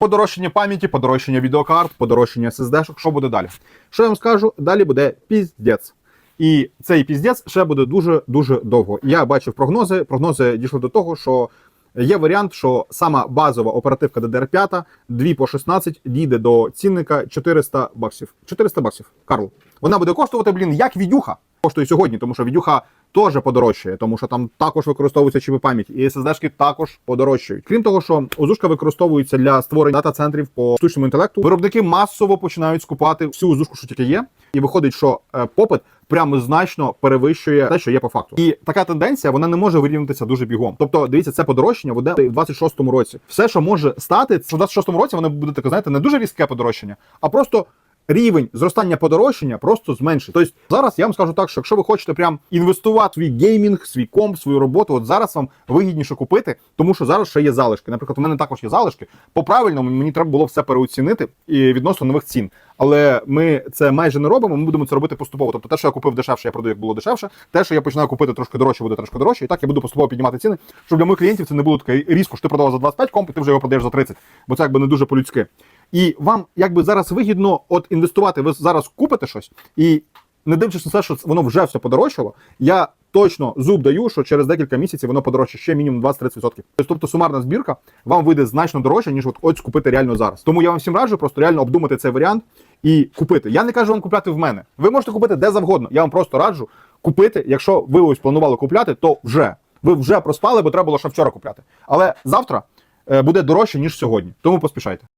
Подорожчання пам'яті, подорожчання відеокарт, подорожчання SSD. Що буде далі? Що я вам скажу? Далі буде піздець. І цей піздець ще буде дуже дуже довго. Я бачив прогнози. Прогнози дійшли до того, що є варіант, що сама базова оперативка DDR5, 2 по 16, дійде до цінника 400 баксів. 400 баксів, Карл. Вона буде коштувати, блін, як відюха. Коштує сьогодні, тому що відюха теж подорожчає, тому що там також використовуються чіпи пам'яті, і SSD-шки також подорожчають. Крім того, що ОЗУшка використовується для створення дата-центрів по штучному інтелекту. Виробники масово починають скупати всю ОЗУшку, що тільки є, і виходить, що е, попит прямо значно перевищує те, що є по факту. І така тенденція вона не може вирівнятися дуже бігом. Тобто, дивіться, це подорожчання буде в 26-му році. Все, що може стати, це в 26-му році, воно буде таке, знаєте, не дуже різке подорожчання, а просто рівень зростання подорожчання просто зменшить. Тобто зараз я вам скажу так, що якщо ви хочете прям інвестувати в свій геймінг, свій комп, свою роботу, от зараз вам вигідніше купити, тому що зараз ще є залишки. Наприклад, у мене також є залишки. По правильному мені треба було все переоцінити і відносно нових цін. Але ми це майже не робимо. Ми будемо це робити поступово. Тобто, те, що я купив дешевше, я продаю, як було дешевше. Те, що я починаю купити трошки дорожче, буде трошки дорожче. І так я буду поступово піднімати ціни, щоб для моїх клієнтів це не було таке різко, що ти продавав за 25 комп, і ти вже його продаєш за 30. Бо це якби не дуже по-людськи. І вам якби зараз вигідно от інвестувати. Ви зараз купите щось, і не дивлячись на те, що воно вже все подорожчало, я точно зуб даю, що через декілька місяців воно подорожче ще мінімум 20-30%. Тобто сумарна збірка вам вийде значно дорожче, ніж от ось купити реально зараз. Тому я вам всім раджу просто реально обдумати цей варіант і купити. Я не кажу вам купляти в мене. Ви можете купити де завгодно. Я вам просто раджу купити. Якщо ви ось планували купляти, то вже ви вже проспали, бо треба було ще вчора купляти. Але завтра е, буде дорожче ніж сьогодні. Тому поспішайте.